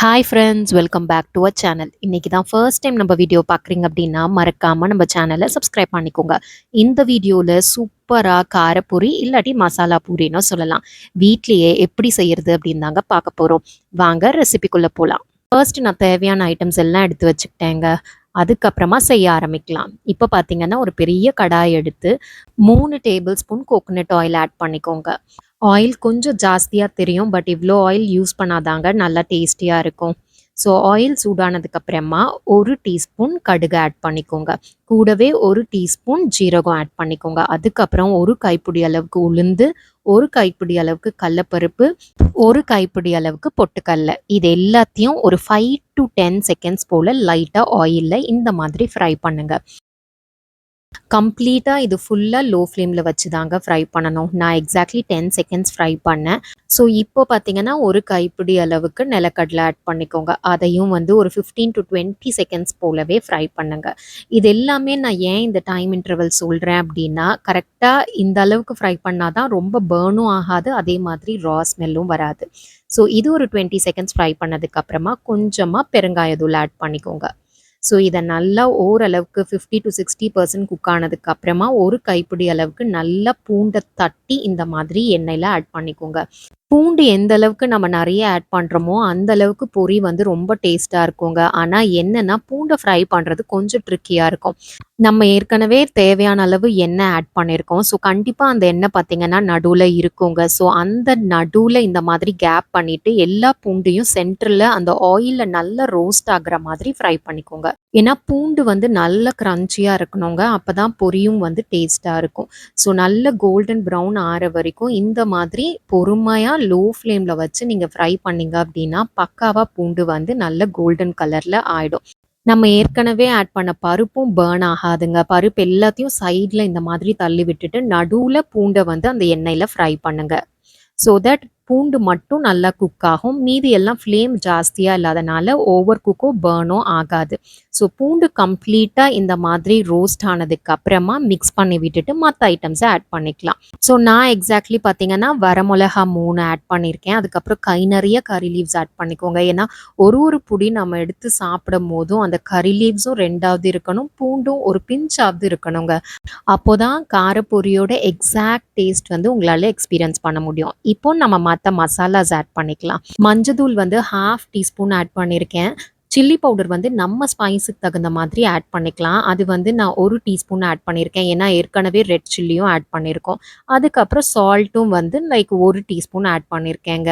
Hi friends welcome back to a channel இன்னைக்கு தான் first time நம்ம வீடியோ பார்க்குறீங்க அப்படின்னா மறக்காமல் நம்ம சேனலை சப்ஸ்கிரைப் பண்ணிக்கோங்க. இந்த வீடியோவில் சூப்பராக காரப்பூரி இல்லாட்டி மசாலா பூரின்னு சொல்லலாம். வீட்லேயே எப்படி செய்யறது அப்படின்னு தாங்க பார்க்க போகிறோம் வாங்க ரெசிபிக்குள்ளே போகலாம் ஃபர்ஸ்ட் நான் தேவையான ஐட்டம்ஸ் எல்லாம் எடுத்து வச்சுக்கிட்டேங்க. அதுக்கப்புறமா செய்ய ஆரம்பிக்கலாம். இப்போ பார்த்தீங்கன்னா ஒரு பெரிய கடாய் எடுத்து மூணு tablespoon coconut oil add பண்ணிக்கோங்க. ஆயில் கொஞ்சம் ஜாஸ்தியாக தெரியும் பட் இவ்வளோ ஆயில் யூஸ் பண்ணாதாங்க நல்லா டேஸ்டியாக இருக்கும். ஸோ ஆயில் சூடானதுக்கு அப்புறமா ஒரு டீஸ்பூன் கடுகு ஆட் பண்ணிக்கோங்க. கூடவே ஒரு டீஸ்பூன் ஜீரகம் ஆட் பண்ணிக்கோங்க. அதுக்கப்புறம் ஒரு கைப்பிடி அளவுக்கு உளுந்து ஒரு கைப்பிடி அளவுக்கு கடலப்பருப்பு ஒரு கைப்பிடி அளவுக்கு பொட்டுக்கடலை. இது எல்லாத்தையும் ஒரு ஃபைவ் டு டென் செகண்ட்ஸ் போல் லைட்டாக ஆயிலில் இந்த மாதிரி ஃப்ரை பண்ணுங்க. கம்ப்ளீட்டாக இது ஃபுல்லாக லோ ஃப்ளேமில் வச்சு தாங்க ஃப்ரை பண்ணணும். நான் எக்ஸாக்ட்லி டென் செகண்ட்ஸ் ஃப்ரை பண்ணேன். ஸோ இப்போ பார்த்தீங்கன்னா ஒரு கைப்பிடி அளவுக்கு நிலக்கடலை ஆட் பண்ணிக்கோங்க. அதையும் வந்து ஒரு ஃபிஃப்டீன் டு டுவெண்ட்டி செகண்ட்ஸ் போலவே ஃப்ரை பண்ணுங்க. இது எல்லாமே நான் ஏன் இந்த டைம் இன்டர்வல் சொல்கிறேன் அப்படின்னா கரெக்டாக இந்த அளவுக்கு ஃப்ரை பண்ணால் தான் ரொம்ப பேர்னும் ஆகாது அதே மாதிரி ரா ஸ்மெல்லும் வராது. ஸோ இது ஒரு டுவெண்ட்டி செகண்ட்ஸ் ஃப்ரை பண்ணதுக்கப்புறமா கொஞ்சமாக பெருங்காயத்தூள் ஆட் பண்ணிக்கோங்க. ஸோ இதை நல்லா ஓரளவுக்கு fifty to sixty percent cook ஆனதுக்கு அப்புறமா ஒரு கைப்பிடி அளவுக்கு நல்லா பூண்டை தட்டி இந்த மாதிரி எண்ணெயில் ஆட் பண்ணிக்கோங்க. பூண்டு எந்த அளவுக்கு நம்ம நிறைய ஆட் பண்ணுறோமோ அந்த அளவுக்கு பொரி வந்து ரொம்ப டேஸ்ட்டாக இருக்குங்க. ஆனால் என்னென்னா பூண்டை ஃப்ரை பண்ணுறது கொஞ்சம் ட்ரிக்கியாக இருக்கும். நம்ம ஏற்கனவே தேவையான அளவு எண்ணெய் ஆட் பண்ணியிருக்கோம் ஸோ கண்டிப்பாக அந்த எண்ணெய் பார்த்திங்கன்னா நடுவில் இருக்குங்க. ஸோ அந்த நடுவில் இந்த மாதிரி கேப் பண்ணிவிட்டு எல்லா பூண்டையும் சென்டரில் அந்த ஆயிலில் நல்லா ரோஸ்ட் ஆகிற மாதிரி ஃப்ரை பண்ணிக்கோங்க. ஏன்னா பூண்டு வந்து நல்ல க்ரன்ச்சியாக இருக்கணுங்க. அப்போ தான் பொரியும் வந்து டேஸ்ட்டாக இருக்கும். ஸோ நல்ல கோல்டன் ப்ரௌன் ஆற வரைக்கும் இந்த மாதிரி பொறுமையாக லோ ஃப்ளேமில் வச்சு நீங்கள் ஃப்ரை பண்ணீங்க அப்படின்னா பக்காவாக பூண்டு வந்து நல்ல கோல்டன் கலரில் ஆகிடும் நம்ம ஏற்கனவே ஆட் பண்ண பருப்பும் பேர்ன் ஆகாதுங்க. பருப்பு எல்லாத்தையும் சைடில் இந்த மாதிரி தள்ளி விட்டுட்டு நடுவில் பூண்டை வந்து அந்த எண்ணெயில் ஃப்ரை பண்ணுங்க. ஸோ தட் பூண்டு மட்டும் நல்லா குக் ஆகும். மீதி எல்லாம் ஃப்ளேம் ஜாஸ்தியாக இல்லாதனால ஓவர் குக்கோ பேர்னோ ஆகாது. ஸோ பூண்டு கம்ப்ளீட்டாக இந்த மாதிரி ரோஸ்ட் ஆனதுக்கு அப்புறமா மிக்ஸ் பண்ணி விட்டுட்டு மற்ற ஐட்டம்ஸை ஆட் பண்ணிக்கலாம். ஸோ நான் எக்ஸாக்ட்லி பார்த்தீங்கன்னா வரமிளகா மூணு ஆட் பண்ணியிருக்கேன் அதுக்கப்புறம் கை நிறைய கறி லீவ்ஸ் ஆட் பண்ணிக்கோங்க. ஏன்னா ஒரு ஒரு புடி நம்ம எடுத்து சாப்பிடும் போதும் அந்த கறி லீவ்ஸும் ரெண்டாவது இருக்கணும் பூண்டும் ஒரு பிஞ்சாவது இருக்கணுங்க. அப்போதான் காரப்பொரியோட எக்ஸாக்ட் டேஸ்ட் வந்து உங்களால் எக்ஸ்பீரியன்ஸ் பண்ண முடியும். இப்போ நம்ம மற்ற மசாலாஸ் ஆட் பண்ணிக்கலாம். மஞ்சத்தூள் வந்து ஹாஃப் டீஸ்பூன் ஆட் பண்ணியிருக்கேன் சில்லி பவுடர் வந்து நம்ம ஸ்பைஸுக்கு தகுந்த மாதிரி ஆட் பண்ணிக்கலாம். அது வந்து நான் ஒரு டீஸ்பூன் ஆட் பண்ணியிருக்கேன் ஏன்னா ஏற்கனவே ரெட் சில்லியும் ஆட் பண்ணியிருக்கோம் அதுக்கப்புறம் சால்ட்டும் வந்து லைக் ஒரு டீஸ்பூன் ஆட் பண்ணியிருக்கேங்க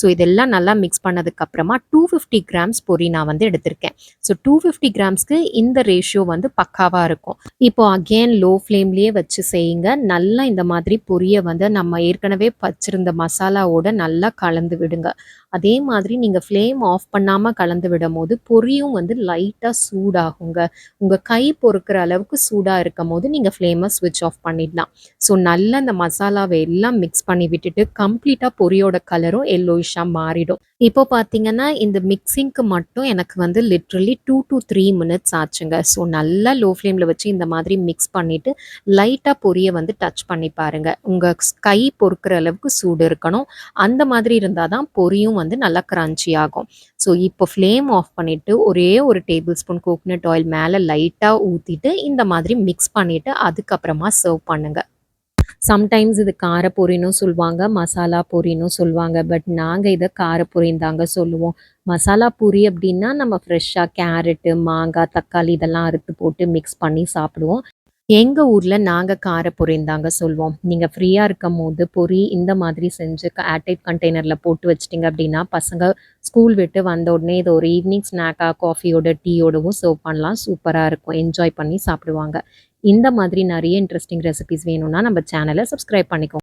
ஸோ இதெல்லாம் நல்லா மிக்ஸ் பண்ணதுக்கப்புறமா டூ ஃபிஃப்டி கிராம்ஸ் பொரி நான் வந்து எடுத்திருக்கேன். ஸோ டூ ஃபிஃப்டி கிராம்ஸ்க்கு இந்த ரேஷியோ வந்து பக்காவாக இருக்கும். இப்போ அகெயின் லோ ஃப்ளேம்லேயே வச்சு செய்யுங்க. நல்லா இந்த மாதிரி பொரியை வந்து நம்ம ஏற்கனவே வச்சிருந்த மசாலாவோட நல்லா கலந்து விடுங்க. அதே மாதிரி நீங்கள் ஃப்ளேம் ஆஃப் பண்ணாமல் கலந்து விடும் போது பொரியும் வந்து லைட்டாக சூடாகுங்க. உங்கள் கை பொறுக்கிற அளவுக்கு சூடாக இருக்கும் போது நீங்கள் ஃப்ளேமை ஸ்விட்ச் ஆஃப் பண்ணிடலாம். ஸோ நல்லா அந்த மசாலாவை எல்லாம் மிக்ஸ் பண்ணி விட்டுட்டு கம்ப்ளீட்டாக பொரியோட கலரும் எல்லோயிஷாக மாறிடும். இப்போ பார்த்தீங்கன்னா இந்த மிக்சிங்க்கு மட்டும் எனக்கு வந்து literally two to three minutes ஆச்சுங்க. ஸோ நல்லா லோ ஃப்ளேமில் வச்சு இந்த மாதிரி மிக்ஸ் பண்ணிவிட்டு லைட்டாக பொரியை வந்து டச் பண்ணி பாருங்கள் உங்கள் கை பொறுக்கிற அளவுக்கு சூடு இருக்கணும். அந்த மாதிரி இருந்தால் தான் பொரியும் வந்து நல்லா க்ரன்ச்சி ஆகும். ஸோ இப்போ ஃப்ளேம் ஆஃப் பண்ணிவிட்டு ஒரே ஒரு டேபிள் ஸ்பூன் கோகனட் ஆயில் மேலே லைட்டாக ஊற்றிட்டு இந்த மாதிரி மிக்ஸ் பண்ணிவிட்டு அதுக்கப்புறமா சர்வ் பண்ணுங்கள் சம்டைம்ஸ் இது காரப்பொரின்னு சொல்லுவாங்க மசாலா பொரின்னு சொல்லுவாங்க பட் நாங்கள் இதை காரப்பொரின்னு தாங்க சொல்லுவோம். மசாலா பூரி அப்படின்னா நம்ம ஃப்ரெஷ்ஷாக கேரட்டு மாங்காய் தக்காளி இதெல்லாம் அறுத்து போட்டு மிக்ஸ் பண்ணி சாப்பிடுவோம். எங்கள் ஊரில் நாங்கள் காரை பொரியந்தாங்க சொல்லுவோம் நீங்கள் ஃப்ரீயாக இருக்கும் போது பொரி இந்த மாதிரி செஞ்சு ஏர்டைட் கண்டெய்னரில் போட்டு வச்சிட்டிங்க அப்படின்னா பசங்க ஸ்கூல் விட்டு வந்த உடனே இது ஒரு ஈவினிங் ஸ்நாக்காக காஃபியோட டீயோடவும் சர்வ் பண்ணலாம். சூப்பராக இருக்கும். என்ஜாய் பண்ணி சாப்பிடுவாங்க. இந்த மாதிரி நிறைய இன்ட்ரெஸ்டிங் ரெசிபிஸ் வேணும்னா நம்ம சேனலை சப்ஸ்கிரைப் பண்ணிக்கோங்க.